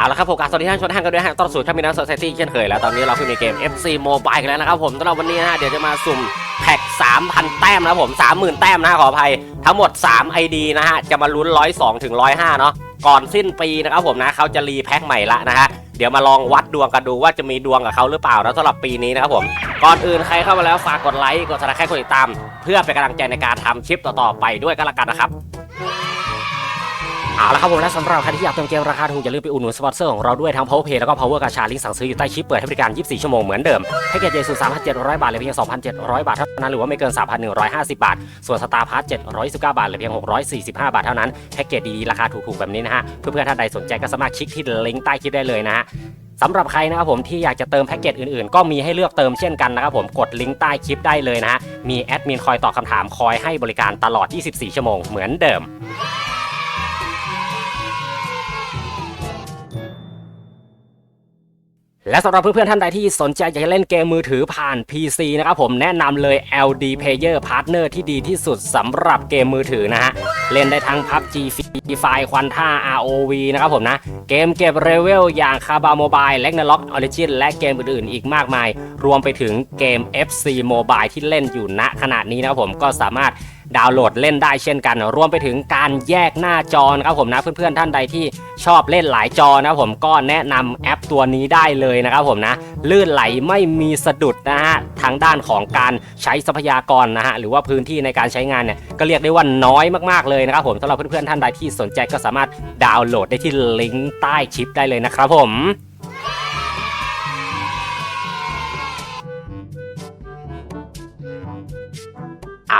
เอาละครับผมกาสวัสดีท่านชมท่านกันด้วยฮะต้อนสู่ช่างมินัสโซซตี้เช่นเคยแล้วตอนนี้เราขึ้นในเกม FC Mobile กันแล้วนะครับผมสำหรับวันนี้นะฮะเดี๋ยวจะมาสุ่มแพ็ก3,000 แต้มนะผม 30,000 แต้มนะขออภัย ทั้งหมด 3 ID นะฮะ จะมาลุ้น 102 ถึง 105 เนาะก่อนสิ้นปีนะครับผมนะเขาจะรีแพ็คใหม่ละนะฮะเดี๋ยวมาลองวัดดวงกันดูว่าจะมีดวงกับเขาหรือเปล่าแล้วสำหรับปีนี้นะครับผม ก่อนอื่นใครเข้ามาแล้วฝากกดไลค์กดซับสไครต์กดติดตาม เพื่อเป็นกำลังใจในการทำคลิปต่อๆไปด้วยก็แล้วกันนะครับ เอาละครับผมและสำหรับใครที่อยากเติมเกมราคาถูกอย่าลืมไปอุดหนุนสปอนเซอร์ของเราด้วยทั้ง Power Pay แล้วก็ Power กาชาลิงก์สั่งซื้ออยู่ใต้คลิปเปิดให้บริการ 24 ชั่วโมงเหมือนเดิมแพ็กเกจเยสู3,700 บาทเหลือเพียง 2,700 บาทเท่านั้นหรือว่าไม่เกิน 3,150 บาท ส่วนสตาร์พาร์ท719 บาทเหลือเพียง 645 บาทเท่านั้นแพ็กเกจดีๆราคาถูกๆแบบนี้นะฮะเพื่อนๆท่านใดสนใจก็สามารถคลิกที่ลิงก์ใต้คลิปได้เลยนะฮะสำหรับใครนะครับผมที่อยากจะเติมแพ็กเกจอื่นๆ ก็มีให้เลือกเติมเช่นกันนะครับผมกดลิงก์ใต้คลิปได้เลยนะฮะมีแอดมินคอยตอบคำถามคอยให้บริการตลอด 24 ชั่วโมงเหมือนเดิม และสำหรับเพื่อนๆท่านใดที่สนใจอยากจะเล่นเกมมือถือผ่าน PC นะครับผมแนะนำเลย LD Player Partner ที่ดีที่สุดสำหรับเกมมือถือนะฮะ เล่นได้ทั้ง PUBG Free Fire ควันท่า ROV นะครับผมนะ เกมเก็บเลเวลอย่าง c a b a Mobile l e g n a l o c Origin และเกมอื่นๆ อีกมากมาย รวมไปถึงเกม FC Mobile ที่เล่นอยู่ณขณะนี้นะครับผมก็สามารถ ดาวน์โหลดเล่นได้เช่นกัน รวมไปถึงการแยกหน้าจอนะครับผมนะเพื่อนๆท่านใดที่ชอบเล่นหลายจอนะครับผมก็แนะนำแอปตัวนี้ได้เลยนะครับผมนะลื่นไหลไม่มีสะดุดนะฮะทางด้านของการใช้ทรัพยากรนะฮะหรือว่าพื้นที่ในการใช้งานเนี่ยก็เรียกได้ว่าน้อยมากๆเลยนะครับผมสำหรับเพื่อนๆท่านใดที่สนใจก็สามารถดาวน์โหลดได้ที่ลิงก์ใต้คลิปได้เลยนะครับผม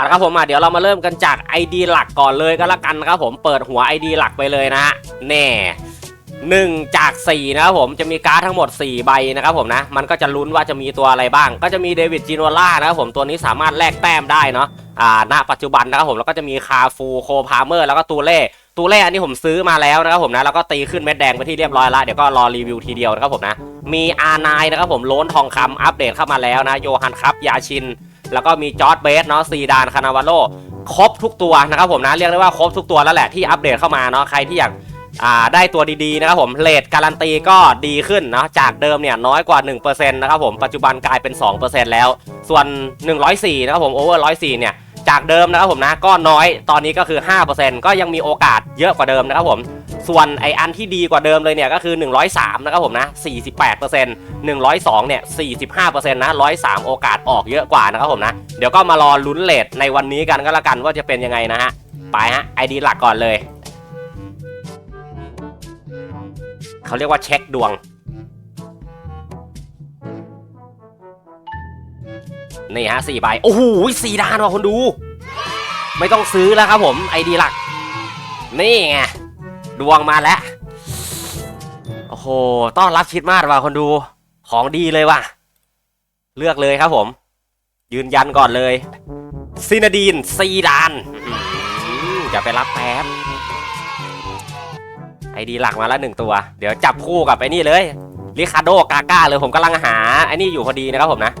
าละครับผมอะเดี๋ยวเรามาเริ่มกันจาก ID หลักก่อนเลยก็แล้วกันนะครับผมเปิดหัว ID หลักไปเลยนะฮะแน่หนึ่งจาก4นะครับผมจะมีการ์ดทั้งหมด 4 ใบนะครับผมนะมันก็จะลุ้นว่าจะมีตัวอะไรบ้าง ก็จะมีเดวิดจินวล่านะครับผมตัวนี้สามารถแลกแต้มได้เนาะอ่าณปัจจุบันนะครับผมแล้วก็จะมีคาฟูโคพาเมอร์แล้วก็ตูเล่ตูเล่อันนี้ผมซื้อมาแล้วนะครับผมนะแล้วก็ตีขึ้นเม็ดแดงไปที่เรียบร้อยล้วเดี๋ยวก็รอรีวิวทีเดียวนะครับผมนะมีอาร์ไนนะครับผมโล้นทองคำอัปเดตเข้ามาแล้วนะโยฮันครับยาชิน แล้วก็มีจอร์ดเบสเนาะซีดานคานาวาโลครบทุกตัวนะครับผมนะเรียกได้ว่าครบทุกตัวแล้วแหละที่อัปเดตเข้ามาเนาะใครที่อยากได้ตัวดีๆนะครับผมเลทการันตีก็ดีขึ้นเนาะจากเดิมเนี่ยน้อยกว่า 1%นะครับผมปัจจุบันกลายเป็น 2%แล้ว ส่วน 104นะครับผมโอเวอร์104เนี่ยจากเดิมนะครับผมนะก็น้อยตอนนี้ก็คือ 5%ก็ยังมีโอกาสเยอะกว่าเดิมนะครับผม ส่วนไออันที่ดีกว่าเดิมเลยเนี่ยก็คือ 103 นะครับผมนะ 48% 102 เนี่ย 45%นะ 103 โอกาสออกเยอะกว่านะครับผมนะ เดี๋ยวก็มารอลุ้นเลทในวันนี้กันก็แล้วกันว่าจะเป็นยังไงนะฮะ ไปฮะ ID หลักก่อนเลย เขาเรียกว่าเช็คดวง นี่ฮะสี่ใบ โอ้โหสี่ดานว่ะคนดู ไม่ต้องซื้อแล้วครับผม ID หลัก นี่ไง ดวงมาแล้ว โอ้โห ต้อนรับชิดมากว่ะคนดู ของดีเลยว่ะ เลือกเลยครับผม ยืนยันก่อนเลย ซินาดีน ซีดานอย่าไปรับแป๊บไอดีหลักมาแล้วหนึ่งตัว เดี๋ยวจับคู่กับไอ้นี่เลยริคาโดกาก้าเลยผมกำลังหาไอ้นี่อยู่พอดีนะครับผมนะ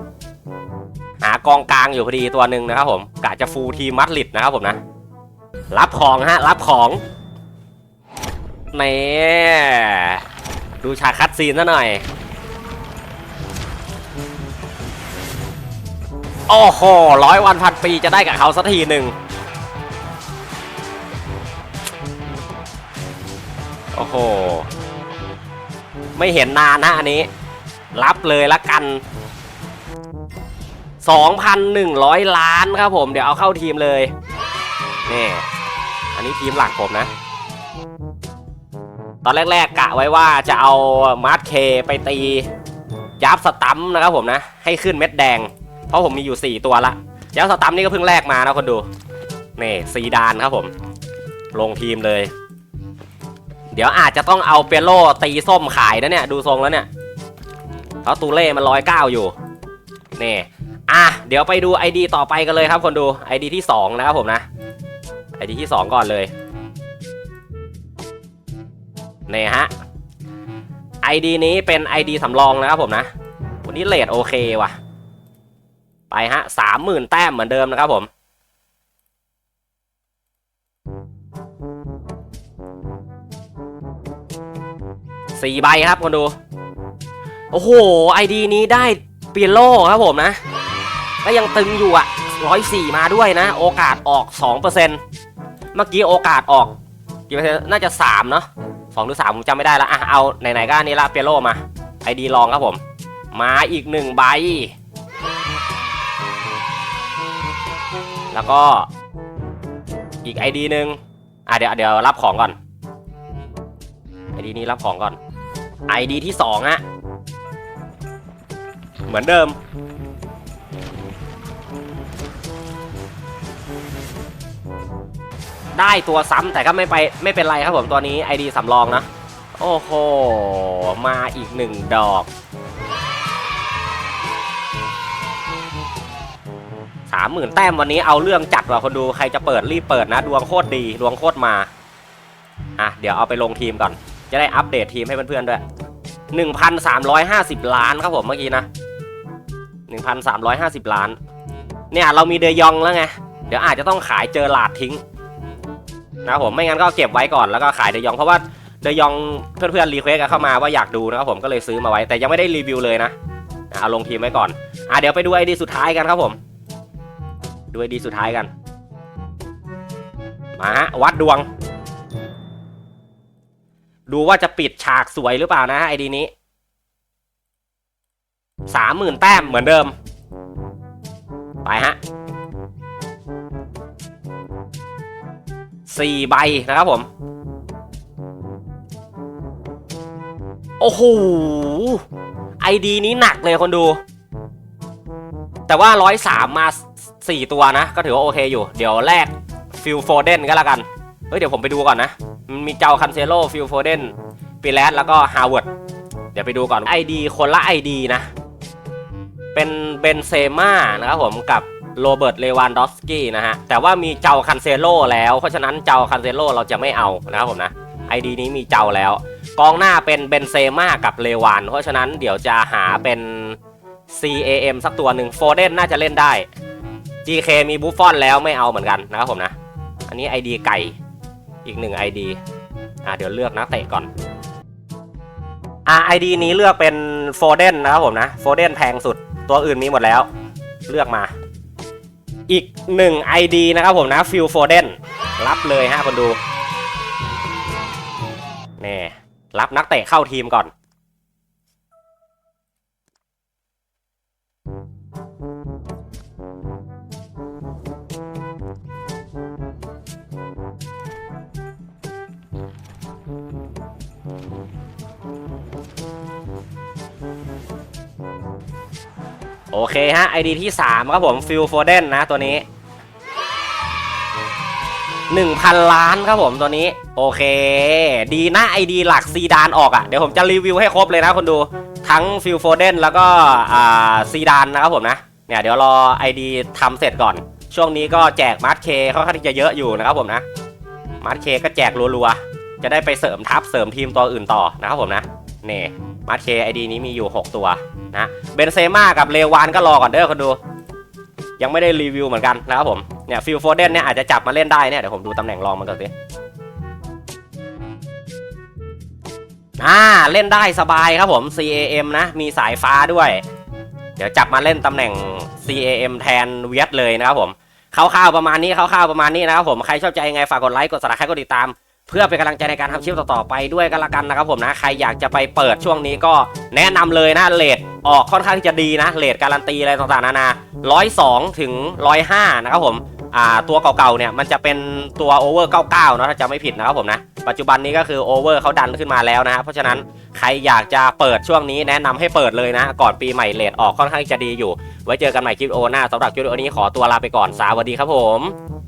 หากองกลางอยู่พอดีตัวหนึ่งนะครับผมกะจะฟูลทีมมัดลิดนะครับผมนะ รับของฮะ รับของ นี่ดูฉากคัดซีนซะหน่อย โอ้โหร้อยวันพันปีจะได้กับเขาสักทีหนึ่งโอ้โห ไม่เห็นนานนะอันนี้ รับเลยละกัน 2,100 ล้านครับผม เดี๋ยวเอาเข้าทีมเลย นี่ อันนี้ทีมหลักผมนะ ตอนแรกๆกะไว้ว่าจะเอามาร์ทเคไปตียับสตัมนะครับผมนะ ให้ขึ้นเม็ดแดง เพราะผมมีอยู่ 4 ตัวละยับสตัมนี่ก็เพิ่งแลกมานะคนดู นี่ซีดานครับผม ลงทีมเลย เดี๋ยวอาจจะต้องเอาเปียโลตีส้มขายนะเนี่ย ดูทรงแล้วเนี่ยเพราะตูเล่มันร้อยเก้าอยู่ นี่ อะ เดี๋ยวไปดู ID ต่อไปกันเลยครับคนดู ID ที่ 2 นะครับผมนะ ID ที่ 2 ก่อนเลย นี่ฮะ ID นี้เป็น ID สำรองนะครับผมนะ วันนี้เลทโอเคว่ะ ไปฮะสามหมื่นแต้มเหมือนเดิมนะครับผมสี่ใบครับคนดู โอ้โหไอดีนี้ได้เปียโลครับผมนะ ก็ยังตึงอยู่อะร้อยสี่มาด้วยนะ โอกาสออกสองเปอร์เซ็นต์เมื่อกี้โอกาสออกกี่เปอร์เซ็นต์น่าจะสามเนาะ สองหรือสามผมจำไม่ได้ละอะเอาไหนๆก็อันนี้ละเปียโลมาไอดีลองครับผม มาอีกหนึ่งใบ แล้วก็อีกไอดีหนึ่งอะเดี๋ยวเดี๋ยวรับของก่อนไอดีนี้รับของก่อนไอดีที่สองฮะเหมือนเดิม ได้ตัวซ้ำแต่ก็ไม่ไปไม่เป็นไรครับผมตัวนี้ ID สำรองนะ โอ้โห มาอีกหนึ่งดอกสามหมื่นแต้มวันนี้เอาเรื่องจัดว่ะคนดูใครจะเปิดรีบเปิดนะ ดวงโคตรดีดวงโคตรมา อะ เดี๋ยวเอาไปลงทีมก่อน จะได้อัปเดตทีมให้เพื่อนๆด้วย 1,350 ล้านครับผมเมื่อกี้นะ 1,350 ล้าน เนี่ยเรามีเดยองแล้วไง เดี๋ยวอาจจะต้องขายเจอหลาดทิ้ง นะครับผมไม่งั้นก็เก็บไว้ก่อนแล้วก็ขายเดยองเพราะว่าเดยองเพื่อนๆรีเควสเข้ามาว่าอยากดูนะครับผมก็เลยซื้อมาไว้แต่ยังไม่ได้รีวิวเลยนะอะเอาลงทีมไว้ก่อนอะเดี๋ยวไปดูไอดีสุดท้ายกันครับผมดูไอดีสุดท้ายกันมาฮะวัดดวง ดูว่าจะปิดฉากสวยหรือเปล่านะไอดีนี้สามหมื่นแต้มเหมือนเดิม ไปฮะ สี่ใบนะครับผม โอ้โหไอดีนี้หนักเลยคนดู แต่ว่าร้อยสามมาสี่ตัวนะ ก็ถือว่าโอเคอยู่ เดี๋ยวแรกฟิลโฟเดนก็แล้วกัน เฮ้ย เดี๋ยวผมไปดูก่อนนะ มันมีเจ้าคันเซโลฟิลโฟเดนปีแลสแล้วก็ฮาวเวิร์ดเดี๋ยวไปดูก่อน ID คนละ ID นะ เป็นเบนเซม่านะครับผมกับ โรเบิร์ต เลวานดอฟสกี้นะฮะ แต่ว่ามีเจ้าคันเซโลแล้ว เพราะฉะนั้นเจ้าคันเซโลเราจะไม่เอานะครับผมนะ ID นี้มีเจ้าแล้ว กองหน้าเป็นเบนเซม่ากับเลวาน เพราะฉะนั้นเดี๋ยวจะหาเป็น CAM สักตัวหนึ่งโฟเดนน่าจะเล่นได้ GK มีบูฟฟอนแล้วไม่เอาเหมือนกันนะครับผมนะ อันนี้ ID ไก่อีกหนึ่ง ID อะเดี๋ยวเลือกนักเตะก่อนอะ ID นี้เลือกเป็นโฟเดนนะครับผมนะโฟเดนแพงสุดตัวอื่นมีหมดแล้ว เลือกมา อีกหนึ่ง ID นะครับผมนะฟิลโฟเดนรับเลยฮะคนดูนี่รับนักเตะเข้าทีมก่อน โอเคฮะ ID ที่ 3 ครับผมฟิลโฟเดนนะตัวนี้ 1,000 ล้านครับผมตัวนี้ โอเค ดีนะ ID หลักซีดานออกอะ่ะ เดี๋ยวผมจะรีวิวให้ครบเลยนะคนดู ทั้งฟิลโฟเดนแล้วก็ซีดานนะครับผมนะ เนี่ยเดี๋ยวรอ ID ทำเสร็จก่อน ช่วงนี้ก็แจกมาร์ทเคค่อนข้างที่จะเยอะอยู่นะครับผมนะมาร์ทเคก็แจกรัวๆ จะได้ไปเสริมทัพเสริมทีมตัวอื่นต่อนะครับผมนะ นี่มาร์ทเคไอดีนี้มีอยู่ 6 ตัว นะเบนเซม่ากับเลวานก็รอก่อนเด้อคนดู ยังไม่ได้รีวิวเหมือนกันนะครับผมเนี่ยฟิลโฟเดนเนี่ยอาจจะจับมาเล่นได้เนี่ยเดี๋ยวผมดูตำแหน่งรองมันก่อนสิอ่าเล่นได้สบายครับผม CAM นะ มีสายฟ้าด้วย เดี๋ยวจับมาเล่นตำแหน่ง CAM แทนเวียดเลยนะครับผมคร่าวๆประมาณนี้คร่าวๆประมาณนี้นะครับผมใครชอบใจยังไงฝากกดไลค์กด subscribe กดติดตาม เพื่อเป็นกำลังใจในการทำคลิปต่อๆไปด้วยกันละกันนะครับผมนะใครอยากจะไปเปิดช่วงนี้ก็แนะนำเลยนะเลทออกค่อนข้างที่จะดีนะเลทการันตีอะไรต่างๆนานา102ถึง105นะครับผมอ่าตัวเก่าๆเนี่ยมันจะเป็นตัวโอเวอร์99เนาะถ้าจะไม่ผิดนะครับผมนะปัจจุบันนี้ก็คือโอเวอร์เขาดันขึ้นมาแล้วนะเพราะฉะนั้นใครอยากจะเปิดช่วงนี้แนะนำให้เปิดเลยนะ ก่อนปีใหม่เลทออกค่อนข้างที่จะดีอยู่ ไว้เจอกันใหม่คลิปโอหน้าสำหรับคลิปโอนี้ขอตัวลาไปก่อนสวัสดีครับผม